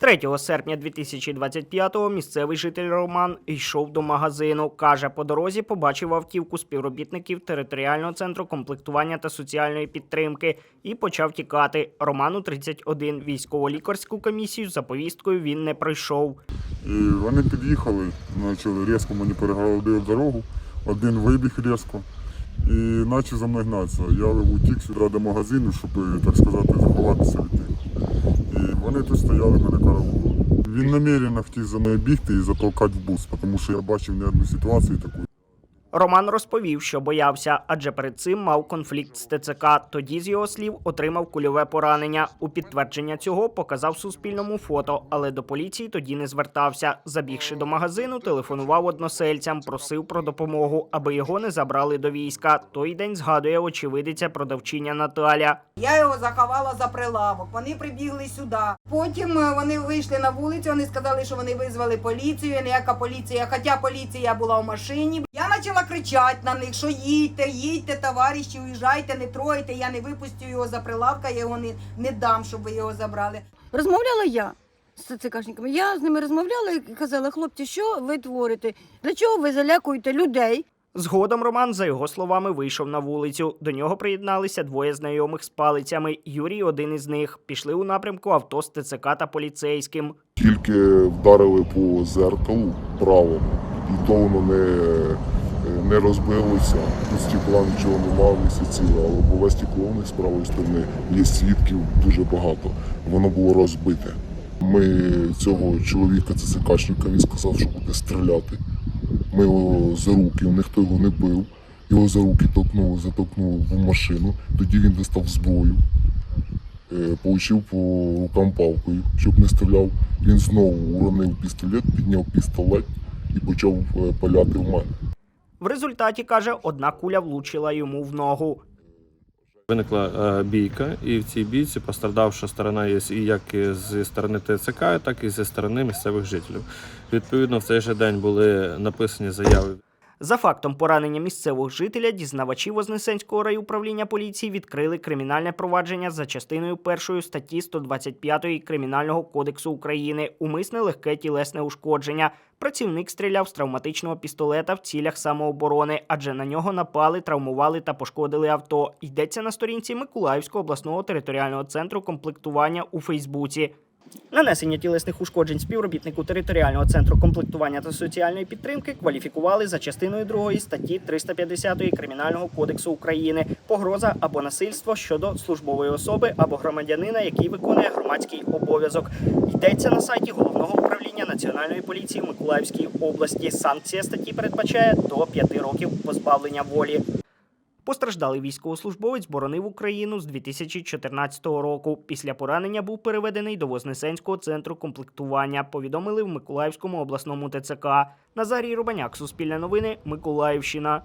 3 серпня 2025-го місцевий житель Роман йшов до магазину. Каже, по дорозі побачив автівку співробітників територіального центру комплектування та соціальної підтримки і почав тікати. Роману 31. Військово-лікарську комісію за повісткою він не пройшов. І вони під'їхали, почали різко мені перегородили дорогу, один вибіг різко і почав за мною гнатися. Я утік сюди до магазину, щоб, так сказати, заховатися від них. І вони тут стояли, мене караулили. Він намірено хотів за мною бігти і затолкати в бус, тому що я бачив не одну ситуацію таку. Роман розповів, що боявся, адже перед цим мав конфлікт з ТЦК. Тоді, з його слів, отримав кульове поранення. У підтвердження цього показав Суспільному фото, але до поліції тоді не звертався. Забігши до магазину, телефонував односельцям, просив про допомогу, аби його не забрали до війська. Той день згадує очевидиця продавчиня Наталя. Я його заховала за прилавок. Вони прибігли сюди. Потім е, вони вийшли на вулицю. Вони сказали, що вони визвали поліцію. Ніяка поліція, хоча поліція була в машині. Почала кричати на них, що їдьте, їдьте, товариші, уїжджайте, не тройте. Я не випустю його за прилавка, я його не, не дам, щоб ви його забрали. Розмовляла я з ЦКшниками. Я з ними розмовляла і казала, хлопці, що ви творите? Для чого ви залякуєте людей? Згодом Роман, за його словами, вийшов на вулицю. До нього приєдналися двоє знайомих з палицями. Юрій один із них. Пішли у напрямку авто з ТЦК та поліцейським. Тільки вдарили по зеркалу правому, і то воно не, не розбилося. Тут стекла нічого немає, місяці, але було стекло них з правої сторони. Є свідків дуже багато. Воно було розбите. Ми цього чоловіка, ЦСКшника, він сказав, що буде стріляти. Ми його за руки, ніхто його не бив. Його за руки толкнули, затолкнули в машину. Тоді він достав зброю. Е, Получив по рукам палкою, щоб не стріляв. Він знову уронив пістолет, підняв пістолет і почав е, паляти в мене. В результаті каже, одна куля влучила йому в ногу. Виникла е, бійка, і в цій бійці пострадавша сторона є і як зі сторони ТЦК, так і зі сторони місцевих жителів. Відповідно, в цей же день були написані заяви За фактом поранення місцевого жителя, дізнавачі Вознесенського райуправління поліції відкрили кримінальне провадження за частиною першої статті 125 Кримінального кодексу України умисне легке тілесне ушкодження. Працівник стріляв з травматичного пістолета в цілях самооборони, адже на нього напали, травмували та пошкодили авто. Йдеться на сторінці Миколаївського обласного територіального центру комплектування у Фейсбуці. Нанесення тілесних ушкоджень співробітнику територіального центру комплектування та соціальної підтримки кваліфікували за частиною 2 статті 350 Кримінального кодексу України погроза або насильство щодо службової особи або громадянина, який виконує громадський обов'язок. Йдеться на сайті головного управління національної поліції в Миколаївській області. Санкція статті передбачає до 5 років позбавлення волі. Постраждалий військовослужбовець боронив Україну з 2014 року. Після поранення був переведений до Вознесенського центру комплектування. Повідомили в Миколаївському обласному ТЦК. Назарій Рубаняк, Суспільне новини, Миколаївщина.